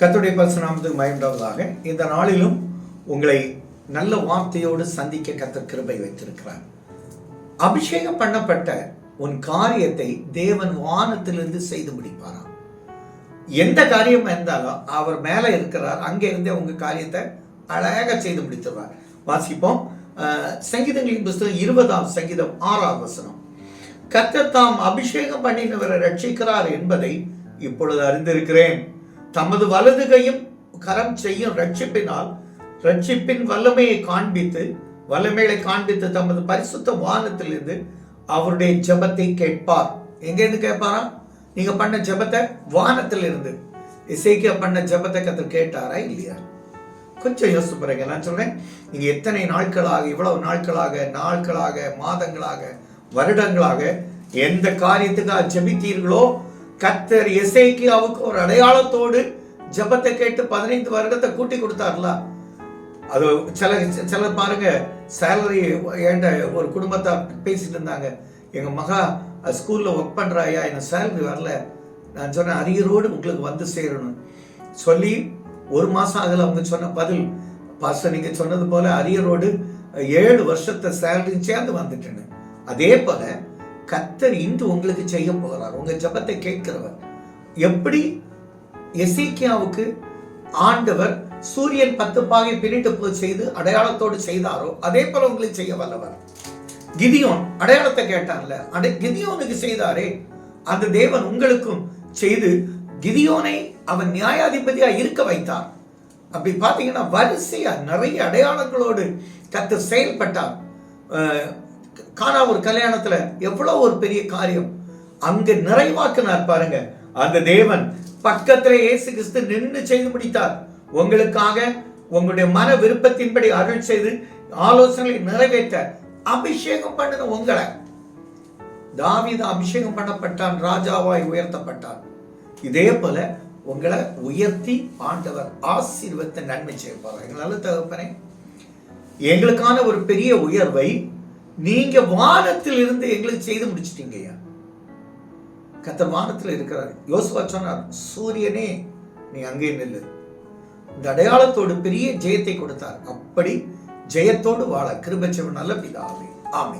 கர்த்தருடைய பரிசுநாமத்துக்கு மயண்டாவதாக இந்த நாளிலும் உங்களை நல்ல வார்த்தையோடு சந்திக்க கத்த கிருபை வைத்திருக்கிறார். அபிஷேகம் பண்ணப்பட்ட உன் காரியத்தை தேவன் வானத்திலிருந்து செய்து முடிப்பாராம். எந்த காரியம் இருந்தாலும் அவர் மேல இருக்கிறார் அங்கே இருந்தே உங்க காரியத்தை அழகாக செய்து முடித்துவார் வாசிப்போம். சங்கீதங்களின் புஸ்தகம் இருபதாம் சங்கீதம் ஆறாம் வசனம். கர்த்தர் தாம் அபிஷேகம் பண்ணினவரை ரட்சிக்கிறார் என்பதை இப்பொழுது அறிந்திருக்கிறேன். தமது வலது கையும் கரம் செய்யும் ரட்சிப்பினால் ரட்சிப்பின் வல்லமையை காண்பித்து வல்லமைகளை காண்பித்து தமது பரிசுத்த வானத்திலிருந்து அவருடைய ஜெபத்தை கேட்பார். எங்கேருந்து கேட்பாரா? நீங்க பண்ண ஜெபத்தை வானத்திலிருந்து. இசைக்க பண்ண ஜபத்தை கத்தர் கேட்டாரா இல்லையா? கொஞ்சம் யோசிச்சு பாருங்க நான் சொல்றேன். நீங்க எத்தனை நாட்களாக இவ்வளவு நாட்களாக நாட்களாக மாதங்களாக வருடங்களாக எந்த காரியத்துக்காக ஜபித்தீர்களோ கத்தர் எசேக்கியாவுக்கு ஒரு அடையாளத்தோடு ஜெபத்தை கேட்டு பதினைந்து வருடத்தை கூட்டி கொடுத்தார்ல? அது சில சிலர் பாருங்க சேலரி ஏண்ட ஒரு குடும்பத்தார் பேசிட்டு இருந்தாங்க. எங்க மகா ஸ்கூல்ல ஒர்க் பண்ற ஐயா எனக்கு சேலரி வரல. நான் சொன்னேன் அரியரோடு உங்களுக்கு வந்து சேரணும். சொல்லி ஒரு மாசம் அதில் அவங்க சொன்ன பதில் பாஸ்டர் நீங்க சொன்னது போல அரியரோடு ஏழு வருஷத்தை சேலரி சேர்ந்து வந்துட்டேன்னு. அதே போல கத்தர் இன்று உங்களுக்கு செய்ய போகிறார். உங்க ஜெபத்தை கேட்கிறவர். எப்படி? எசேக்கியாவுக்கு ஆண்டவர் சூரியன் பத்து பாகை பின்னிட்டு போய் செய்து அடையாளத்தோடு செய்தாரோ அதே போல உங்களுக்கு செய்ய வல்லவர். கிதியோன் அடையாளத்தை கேட்டார்ல அடை கிதியோனுக்கு செய்தாரே. அந்த தேவன் உங்களுக்கும் செய்து கிதியோனை அவன் நியாயாதிபதியா இருக்க வைத்தார். அப்படி பார்த்தீங்கன்னா வரிசையா நிறைய அடையாளங்களோடு கத்து செயல்பட்டார். காணா ஒரு கல்யாணத்துல எவ்வளவு ஒரு பெரிய காரியம். அங்கு நிறைவாக்குனார் பாருங்க. அந்த தேவன் பக்கத்துல இயேசு கிறிஸ்து நின்று செய்து முடித்தார். உங்களுக்காக உங்களுடைய மன விருப்பத்தின்படி அருள் செய்து ஆலோசனைகளை நிறைவேற்ற அபிஷேகம் பண்ணின உங்களை. தாவித அபிஷேகம் பண்ணப்பட்டான் ராஜாவாய் உயர்த்தப்பட்டான். இதே போல உங்களை உயர்த்தி ஆண்டவர் ஆசீர்வத்தை நன்மை செய்வார். எங்களால தகப்பனே. எங்களுக்கான ஒரு பெரிய உயர்வை நீங்க வானத்தில் இருந்து எங்களுக்கு செய்து முடிச்சிட்டீங்க ஐயா வானத்தில் இருக்கிறார். யோசுவா சொன்னார் சூரியனே நீ அங்கே நில்லு. இந்த அடையாளத்தோடு பெரிய ஜெயத்தை கொடுத்தார். அப்படி ஜெயத்தோடு வாழ கிருபச்சவன் நல்ல பிதாவே. ஆமே